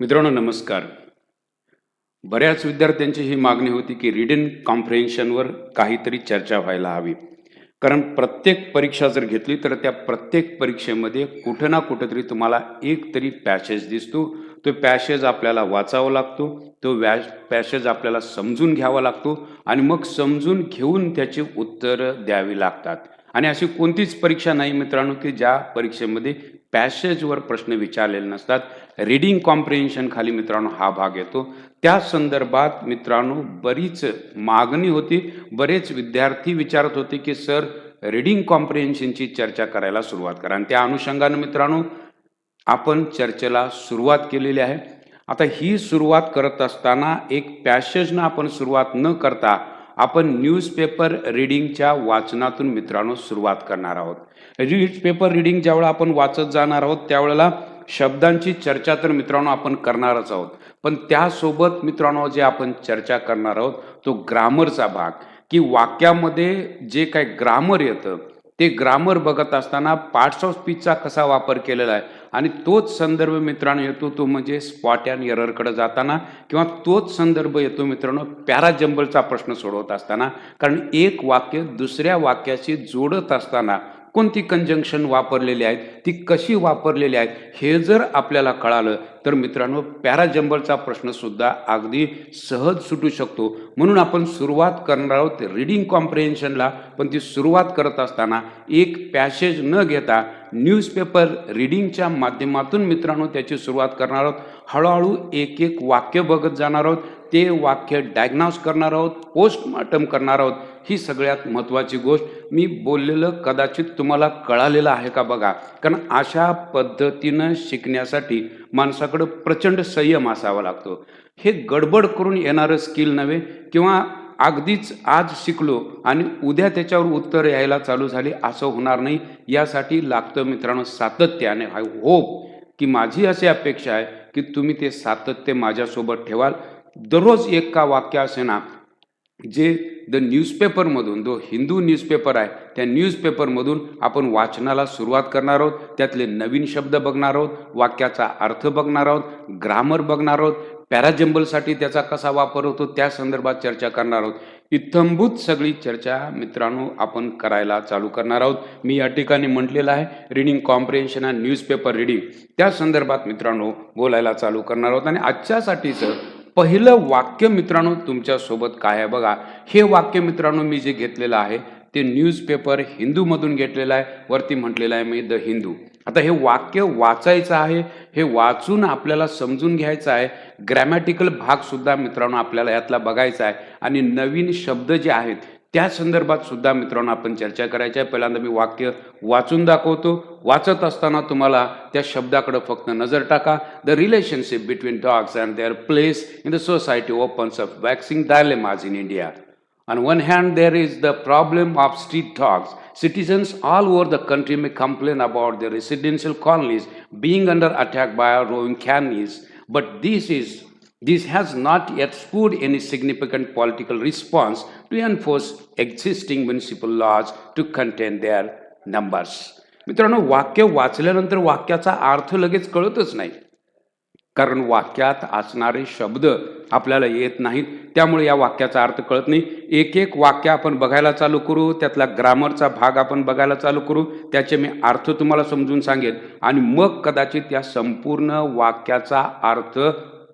मित्रांनो नमस्कार. बऱ्याच विद्यार्थ्यांची ही मागणी होती की रिडन कॉम्प्रेन्शनवर काहीतरी चर्चा व्हायला हवी. कारण प्रत्येक परीक्षा जर घेतली तर त्या प्रत्येक परीक्षेमध्ये कुठं ना कुठंतरी तुम्हाला एक तरी पॅसेज दिसतो. तो पॅसेज आपल्याला वाचावा लागतो तो व्या पॅसेज आपल्याला समजून घ्यावा लागतो आणि मग समजून घेऊन त्याची उत्तरं द्यावी लागतात. आणि अशी कोणतीच परीक्षा नाही मित्रांनो की ज्या परीक्षेमध्ये पॅसेजवर प्रश्न विचारलेले नसतात. रिडिंग कॉम्प्रिहेन्शन खाली मित्रांनो हा भाग येतो. त्या संदर्भात मित्रांनो बरीच मागणी होती. बरेच विद्यार्थी विचारत होते की सर रिडिंग कॉम्प्रिहेन्शनची चर्चा करायला सुरुवात करा. आणि त्या अनुषंगानं मित्रांनो आपण चर्चेला सुरुवात केलेली आहे. आता ही सुरुवात करत असताना एक पॅसेजनं आपण सुरुवात न करता आपण न्यूजपेपर रिडिंगच्या वाचनातून मित्रांनो सुरुवात करणार आहोत. न्यूजपेपर रिडिंग ज्यावेळेला आपण वाचत जाणार आहोत त्यावेळेला शब्दांची चर्चा तर मित्रांनो आपण करणारच आहोत. पण त्यासोबत मित्रांनो जे आपण चर्चा करणार आहोत तो ग्रामरचा भाग. की वाक्यामध्ये जे काय ग्रामर येतं ते ग्रामर बघत असताना पार्ट्स ऑफ स्पीचचा कसा वापर केलेला आहे? आणि तोच संदर्भ मित्रांनो येतो तो म्हणजे स्पॉट अँड एररकडे जाताना किंवा तोच संदर्भ येतो मित्रांनो पॅराजंबलचा प्रश्न सोडवत असताना. कारण एक वाक्य दुसऱ्या वाक्याशी जोडत असताना कोणती कंजंक्शन वापरलेली आहेत ती कशी वापरलेली आहेत हे जर आपल्याला कळालं तर मित्रांनो पॅराजंबलचा प्रश्नसुद्धा अगदी सहज सुटू शकतो. म्हणून आपण सुरुवात करणार आहोत रिडिंग कॉम्प्रिहेन्शनला पण ती सुरुवात करत असताना एक पॅसेज न घेता न्यूजपेपर रिडिंगच्या माध्यमातून मित्रांनो त्याची सुरुवात करणार आहोत. हळूहळू एक एक वाक्य बघत जाणार आहोत. ते वाक्य डायग्नॉस करणार आहोत पोस्टमॉर्टम करणार आहोत ही सगळ्यात महत्त्वाची गोष्ट. मी बोललेलं कदाचित तुम्हाला कळालेलं आहे का बघा? कारण अशा पद्धतीनं शिकण्यासाठी माणसाकडं प्रचंड संयम असावा लागतो. हे गडबड करून येणारं स्किल नव्हे किंवा अगदीच आज शिकलो आणि उद्या त्याच्यावर उत्तर यायला चालू झाली असं होणार नाही. यासाठी लागतं मित्रांनो सातत्याने आय होप की माझी अशी अपेक्षा आहे की तुम्ही ते सातत्य माझ्यासोबत ठेवाल. दररोज एक का वाक्य असे ना जे द न्यूजपेपरमधून जो हिंदू न्यूजपेपर आहे त्या न्यूजपेपरमधून आपण वाचनाला सुरुवात करणार आहोत त्यातले नवीन शब्द बघणार आहोत वाक्याचा अर्थ बघणार आहोत ग्रामर बघणार आहोत पॅराजंबलसाठी त्याचा कसा वापर होतो त्या संदर्भात चर्चा करणार आहोत. इत्थंभूत सगळी चर्चा मित्रांनो आपण करायला चालू करणार आहोत. मी या ठिकाणी म्हटलेलं आहे reading comprehension and newspaper reading त्या संदर्भात मित्रांनो बोलायला चालू करणार आहोत. आणि आजच्यासाठीचं पहिलं वाक्य मित्रांनो तुमच्यासोबत काय आहे बघा. हे वाक्य मित्रांनो मी जे घेतलेलं आहे ते न्यूजपेपर हिंदूमधून घेतलेलं आहे वरती म्हटलेलं आहे मी द हिंदू आता हे वाक्य वाचायचं आहे हे वाचून आपल्याला समजून घ्यायचं आहे. ग्रॅमॅटिकल भागसुद्धा मित्रांनो आपल्याला यातला बघायचा आहे. आणि नवीन शब्द जे आहेत त्या संदर्भात सुद्धा मित्रांनो आपण चर्चा करायची आहे पहिल्यांदा मी वाक्य वाचून दाखवतो वाचत असताना तुम्हाला त्या शब्दाकडे फक्त नजर टाका the relationship between dogs and their place in the society opens of waxing dilemmas in India On one hand, there is the problem of street dogs. Citizens all over the country may complain about their residential colonies being under attack by roving canines, but this is this has not yet spurred any significant political response to enforce existing municipal laws to contain their numbers. मित्रांनो वाक्य वाचल्यानंतर वाक्याचा अर्थ लगेच कळतच नाही. कारण वाक्यात असणारे शब्द आपल्याला येत नाहीत. त्यामुळे या वाक्याचा अर्थ कळत नाही. एक एक वाक्य आपण बघायला चालू करू त्यातला ग्रामरचा भाग आपण बघायला चालू करू त्याचे मी अर्थ तुम्हाला समजून सांगेन. आणि मग कदाचित या संपूर्ण वाक्याचा अर्थ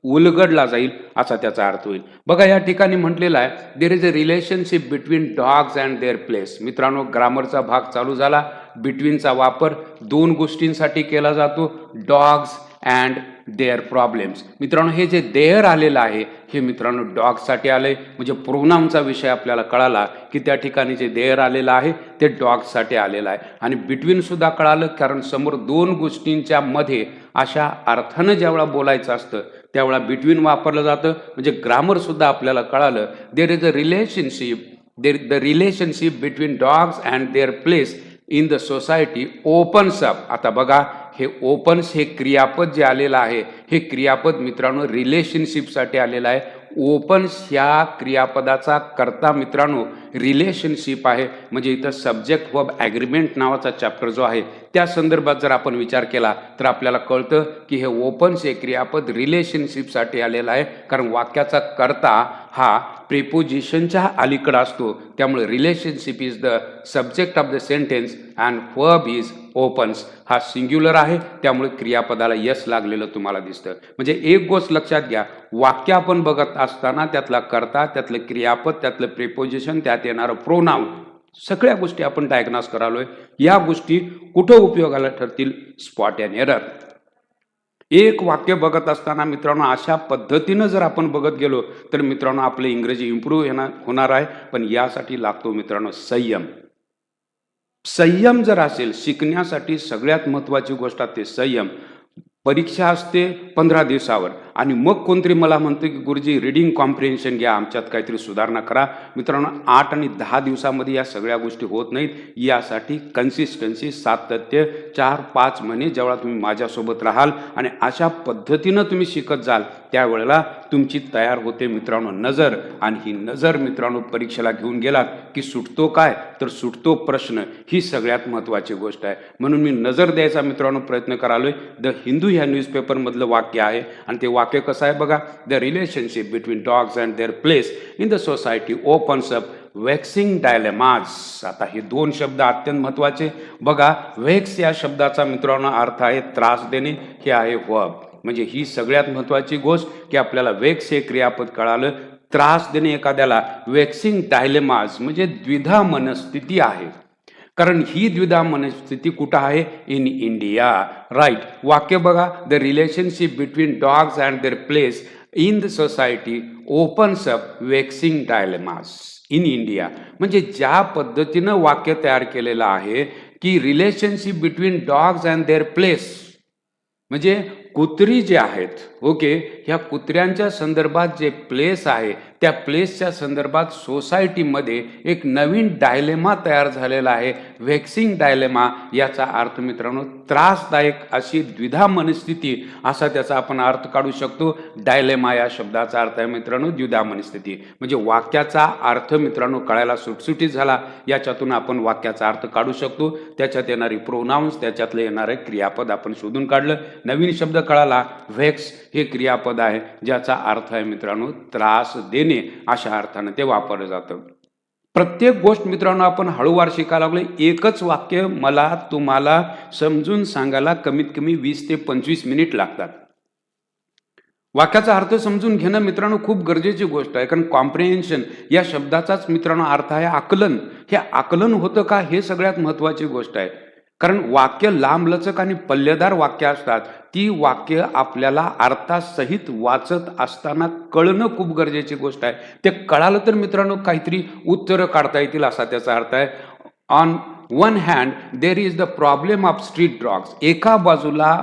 उलगडला जाईल असा त्याचा अर्थ होईल. बघा या ठिकाणी म्हटलेला आहे there is a relationship between dogs and their place मित्रांनो ग्रामरचा भाग चालू झाला. बिटवीनचा वापर दोन गोष्टींसाठी केला जातो डॉग्स अँड देअर प्रॉब्लेम्स मित्रांनो हे जे देअर आलेलं आहे हे मित्रांनो डॉगसाठी आलंय. म्हणजे प्रोनामचा विषय आपल्याला कळाला की त्या ठिकाणी जे देअर आलेलं आहे ते डॉगसाठी आलेलं आहे. आणि बिटवीन सुद्धा कळालं कारण समोर दोन गोष्टींच्या मध्ये अशा अर्थानं ज्यावेळा बोलायचं असतं त्यावेळा बिटवीन वापरलं जातं. म्हणजे ग्रामरसुद्धा आपल्याला कळालं. There is a relationship there the relationship between dogs and their place in the society opens up आता बघा हे ओपन्स हे क्रियापद जे आलेलं आहे हे क्रियापद मित्रांनो रिलेशनशिपसाठी आलेलं आहे. ओपन्स ह्या क्रियापदाचा करता मित्रांनो रिलेशनशिप आहे. म्हणजे इथं सब्जेक्ट व ॲग्रीमेंट नावाचा चॅप्टर जो आहे त्या संदर्भात जर आपण विचार केला तर आपल्याला कळतं की हे ओपन्स हे क्रियापद रिलेशनशिपसाठी आलेलं आहे. कारण वाक्याचा कर्ता हा प्रिपोजिशनच्या अलीकडं असतो. त्यामुळे relationship is the subject of the sentence and verb is opens हा सिंग्युलर आहे. त्यामुळे क्रियापदाला यस लागलेलं तुम्हाला दिसतं. म्हणजे एक गोष्ट लक्षात घ्या. वाक्य आपण बघत असताना त्यातला कर्ता त्यातलं क्रियापद त्यातलं प्रिपोजिशन त्यात येणारं प्रोनाऊन सगळ्या गोष्टी आपण डायग्नॉस करालोय. या गोष्टी कुठं उपयोगाला ठरतील? स्पॉट अँड एरर एक वाक्य बघत असताना मित्रांनो अशा पद्धतीनं जर आपण बघत गेलो तर मित्रांनो आपले इंग्रजी इम्प्रूव्ह येणार होणार आहे. पण यासाठी लागतो मित्रांनो संयम. संयम जर असेल शिकण्यासाठी सगळ्यात महत्त्वाची गोष्ट असते संयम. परीक्षा असते पंधरा दिवसावर. आणि मग कोणतरी मला म्हणतं की गुरुजी रिडिंग कॉम्प्रिहेन्शन घ्या आमच्यात काहीतरी सुधारणा करा. मित्रांनो आठ आणि दहा दिवसामध्ये या सगळ्या गोष्टी होत नाहीत. यासाठी कन्सिस्टन्सी सातत्य चार पाच महिने जेव्हा तुम्ही माझ्यासोबत राहाल आणि अशा पद्धतीनं तुम्ही शिकत जाल त्यावेळेला तुमची तयार होते मित्रांनो नजर. आणि ही नजर मित्रांनो परीक्षेला घेऊन गेलात की सुटतो काय? तर सुटतो प्रश्न. ही सगळ्यात महत्त्वाची गोष्ट आहे. म्हणून मी नजर द्यायचा मित्रांनो प्रयत्न करालोय. द हिंदू ह्या न्यूजपेपरमधलं वाक्य आहे आणि ते वाक्य कसं आहे बघा? The relationship between dogs and their place in the society opens up waxing dilemmas आता हे दोन शब्द अत्यंत महत्त्वाचे. बघा वेक्स या शब्दाचा मित्रांनो अर्थ आहे त्रास देणे हे आहे वब. म्हणजे ही सगळ्यात महत्त्वाची गोष्ट की आपल्याला वेक्स हे क्रियापद कळालं त्रास देणे एखाद्याला वेक्सिंग डायलेमाज म्हणजे द्विधा मनस्थिती आहे. कारण ही द्विधा मनस्थिती कुठं आहे? इन इंडिया राईट वाक्य बघा. The relationship between dogs and their place in the society opens up waxing dilemmas in India म्हणजे ज्या पद्धतीनं वाक्य तयार केलेलं आहे की relationship between dogs and their place म्हणजे कुत्री जे आहेत ओके ह्या कुत्र्यांच्या संदर्भात जे प्लेस आहे त्या प्लेसच्या संदर्भात सोसायटीमध्ये एक नवीन डायलेमा तयार झालेला आहे व्हॅक्सिंग डायलेमा याचा अर्थ मित्रांनो त्रासदायक अशी द्विधा मनस्थिती असा त्याचा आपण अर्थ काढू शकतो. डायलेमा या शब्दाचा अर्थ आहे मित्रांनो द्विधा मनस्थिती. म्हणजे वाक्याचा अर्थ मित्रांनो कळायला सुटसुटीत झाला याच्यातून आपण वाक्याचा अर्थ काढू शकतो. त्याच्यात येणारी प्रोनाऊन्स त्याच्यातलं येणारे क्रियापद आपण शोधून काढलं. नवीन शब्द कळाला व्हेक्स हे क्रियापद आहे ज्याचा अर्थ आहे मित्रांनो त्रास देणे अशा अर्थानं ते वापरलं जातं. प्रत्येक गोष्ट मित्रांनो आपण हळूवार शिकायला लागलो एकच वाक्य मला तुम्हाला समजून सांगायला कमीत कमी वीस ते पंचवीस मिनिट लागतात. वाक्याचा अर्थ समजून घेणं मित्रांनो खूप गरजेची गोष्ट आहे. कारण कॉम्प्रिहेन्शन या शब्दाचाच मित्रांनो अर्थ आहे आकलन. हे आकलन होतं का हे सगळ्यात महत्त्वाची गोष्ट आहे. कारण वाक्य लांबलचक आणि पल्लेदार वाक्य असतात. ती वाक्य आपल्याला अर्थासहित वाचत असताना कळणं खूप गरजेची गोष्ट आहे. ते कळालं तर मित्रांनो काहीतरी उत्तरं काढता येतील असा त्याचा अर्थ आहे. On one hand there is the problem of street dogs एका बाजूला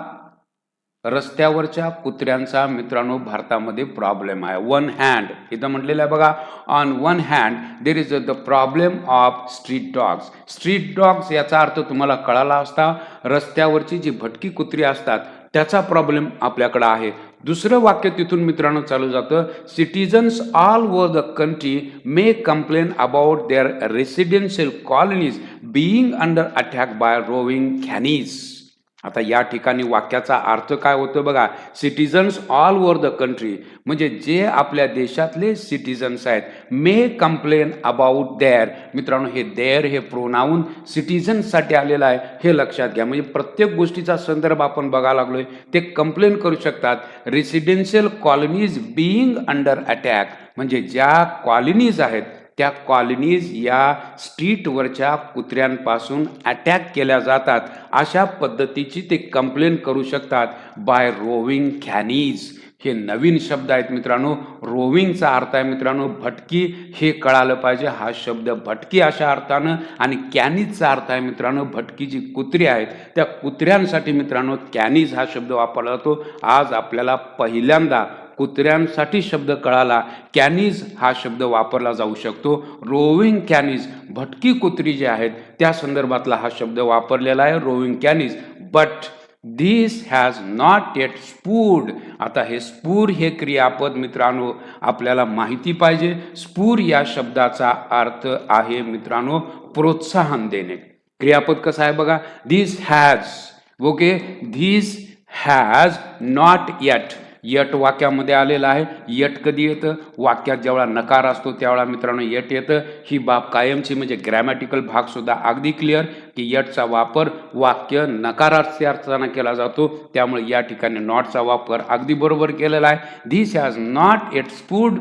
रस्त्यावरच्या कुत्र्यांचा मित्रांनो भारतामध्ये प्रॉब्लेम आहे. वन हँड इथं म्हटलेलं आहे बघा. On one hand there is the problem of street dogs street dogs याचा अर्थ तुम्हाला कळाला असता रस्त्यावरची जी भटकी कुत्री असतात त्याचा प्रॉब्लेम आपल्याकडं आहे. दुसरं वाक्य तिथून मित्रांनो चालू जातं. Citizens all over the country may complain about their residential colonies being under attack by roving canines आता या ठिकाणी वाक्याचा अर्थ काय होतो बघा citizens all over the country म्हणजे जे आपल्या देशातले सिटीजन्स आहेत मे कंप्लेन अबाउट देअर मित्रांनो हे देअर हे प्रोनाऊन सिटीजन्ससाठी आलेलं आहे हे लक्षात घ्या. म्हणजे प्रत्येक गोष्टीचा संदर्भ आपण बघायला लागलोय ते कंप्लेन करू शकतात. Residential colonies being under attack म्हणजे ज्या कॉलनीज आहेत त्या कॉलनीज या स्ट्रीटवरच्या कुत्र्यांपासून अटॅक केल्या जातात. अशा पद्धतीची ते कंप्लेन करू शकतात. बाय रोविंग कॅनीज हे नवीन शब्द आहेत मित्रांनो. रोविंगचा अर्थ आहे मित्रांनो भटकी हे कळालं पाहिजे. हा शब्द भटकी अशा अर्थानं आणि कॅनीजचा अर्थ आहे मित्रांनो भटकी जी कुत्री आहेत त्या कुत्र्यांसाठी मित्रांनो कॅनीज हा शब्द वापरला जातो. आज आपल्याला पहिल्यांदा कुत्र्यांसाठी शब्द कळाला. कॅनीज हा शब्द वापरला जाऊ शकतो. रोविंग कॅनीज भटकी कुत्री जे आहेत त्या संदर्भातला हा शब्द वापरलेला आहे roving canines. But this has not yet spurred आता हे स्पूर हे क्रियापद मित्रांनो आपल्याला माहिती पाहिजे. स्पूर या शब्दाचा अर्थ आहे मित्रांनो प्रोत्साहन देणे. क्रियापद कसं आहे बघा? This has okay this has not yet yet वाक्यामध्ये आलेलं आहे. यट कधी येतं? वाक्यात जेवढा नकार असतो त्यावेळा मित्रांनो यट येतं. ही बाब कायमची म्हणजे ग्रॅमॅटिकल भागसुद्धा अगदी क्लिअर की यटचा वापर वाक्य नकारार्थी अर्थानं केला जातो. त्यामुळे या ठिकाणी नॉटचा वापर अगदी बरोबर केलेला आहे. This has not its food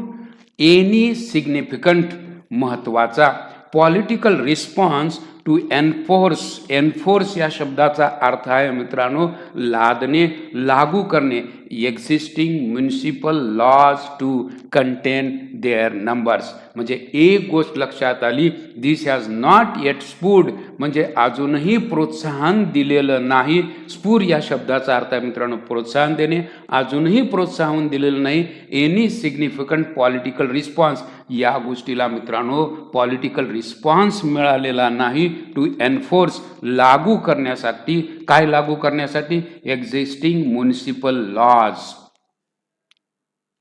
any significant महत्त्वाचा political response to enforce enforce या शब्दाचा अर्थ आहे मित्रांनो लादणे लागू करणे. Existing municipal laws to contain their numbers म्हणजे एक गोष्ट लक्षात आली this has not yet spurred म्हणजे अजूनही प्रोत्साहन दिलेलं नाही. स्पूर या शब्दाचा अर्थ आहे मित्रांनो प्रोत्साहन देणे. अजूनही प्रोत्साहन दिलेलं नाही. एनी सिग्निफिकंट पॉलिटिकल रिस्पॉन्स या गोष्टीला मित्रांनो पॉलिटिकल रिस्पॉन्स मिळालेला नाही. टू एन्फोर्स लागू करण्यासाठी. काय लागू करण्यासाठी? एक्झिस्टिंग म्युन्सिपल लॉज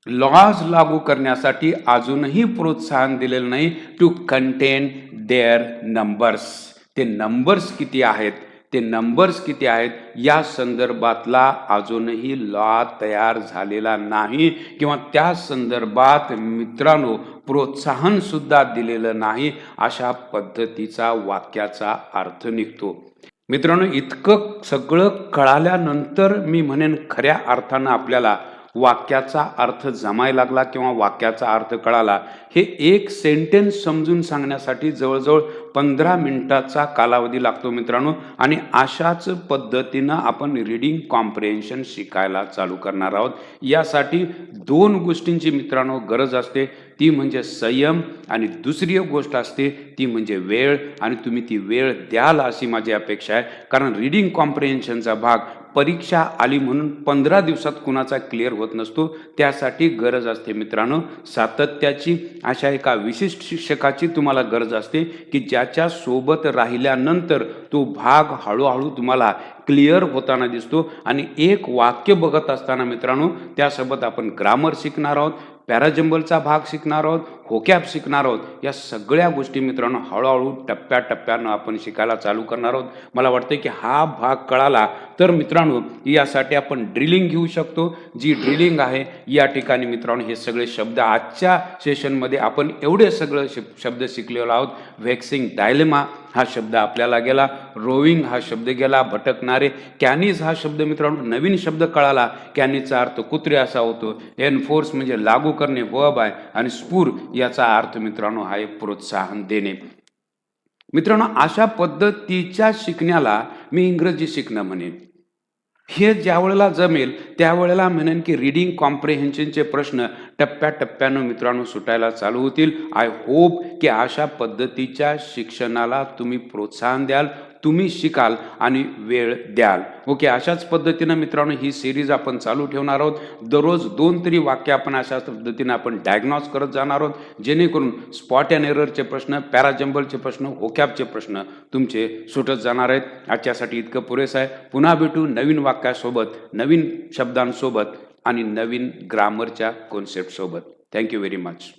लॉज लागू करण्यासाठी अजूनही प्रोत्साहन दिलेलं नाही टू कंटेन देअर नंबर्स ते नंबर्स किती आहेत? ते नंबर्स किती आहेत या संदर्भातला अजूनही लॉ तयार झालेला नाही किंवा त्या संदर्भात मित्रांनो प्रोत्साहनसुद्धा दिलेलं नाही अशा पद्धतीचा वाक्याचा अर्थ निघतो. मित्रांनो इतकं सगळं कळाल्यानंतर मी म्हणेन खऱ्या अर्थानं आपल्याला वाक्याचा अर्थ जमाय लागला किंवा वाक्याचा अर्थ कळाला हे एक सेंटेन्स समजून सांगण्यासाठी जवळजवळ पंधरा मिनटाचा कालावधी लागतो मित्रांनो. आणि अशाच पद्धतीनं आपण रिडिंग कॉम्प्रिहेन्शन शिकायला चालू करणार आहोत. यासाठी दोन गोष्टींची मित्रांनो गरज असते. ती म्हणजे संयम आणि दुसरी एक गोष्ट असते ती म्हणजे वेळ. आणि तुम्ही ती वेळ द्याल अशी माझी अपेक्षा आहे. कारण रिडिंग कॉम्प्रिहेन्शनचा भाग परीक्षा आली म्हणून पंधरा दिवसात कुणाचा क्लिअर होत नसतो त्यासाठी गरज असते मित्रांनो. सातत्याची अशा एका विशिष्ट शिक्षकाची तुम्हाला गरज असते की ज्याच्या सोबत राहिल्यानंतर तो भाग हळूहळू तुम्हाला क्लिअर होताना दिसतो. आणि एक वाक्य बघत असताना मित्रांनो त्यासोबत आपण ग्रामर शिकणार आहोत पॅराजंबलचा भाग शिकणार आहोत होकॅप शिकणार आहोत. या सगळ्या गोष्टी मित्रांनो हळूहळू टप्प्याटप्प्यानं आपण शिकायला चालू करणार आहोत. मला वाटतं की हा भाग कळाला तर मित्रांनो यासाठी आपण ड्रिलिंग घेऊ शकतो. जी ड्रिलिंग आहे या ठिकाणी मित्रांनो हे सगळे शब्द आजच्या सेशनमध्ये आपण एवढे सगळं शब्द शिकलेलो आहोत. व्हॅक्सिंग डायलेमा हा शब्द आपल्याला गेला. रोविंग हा शब्द गेला भटकणारे. कॅनीज हा शब्द मित्रांनो नवीन शब्द कळाला. कॅनीचा अर्थ कुत्रे असा होतो. एनफोर्स म्हणजे लागू करणे वब आहे. आणि स्फूर याचा अर्थ मित्रांनो एक प्रोत्साहन देणे. मित्रांनो अशा पद्धतीच्या शिकण्याला मी इंग्रजी शिकणं म्हणेन. हे ज्या वेळेला जमेल त्यावेळेला म्हणेन की रिडिंग कॉम्प्रिहेन्शनचे प्रश्न टप्प्याटप्प्यानं मित्रांनो सुटायला चालू होतील. आय होप की अशा पद्धतीच्या शिक्षणाला तुम्ही प्रोत्साहन द्याल. तुम्ही शिकाल आणि वेळ द्याल. ओके अशाच पद्धतीनं मित्रांनो ही सिरीज आपण चालू ठेवणार आहोत. दररोज दोन तरी वाक्य आपण अशाच पद्धतीनं आपण डायग्नॉस करत जाणार आहोत. जेणेकरून स्पॉट अँड एररचे प्रश्न पॅराजंबलचे प्रश्न ओकॅबचे प्रश्न तुमचे सुटत जाणार आहेत. आजच्यासाठी इतकं पुरेसं आहे. पुन्हा भेटू नवीन वाक्यासोबत नवीन शब्दांसोबत आणि नवीन ग्रामरच्या कॉन्सेप्टसोबत थँक्यू व्हेरी मच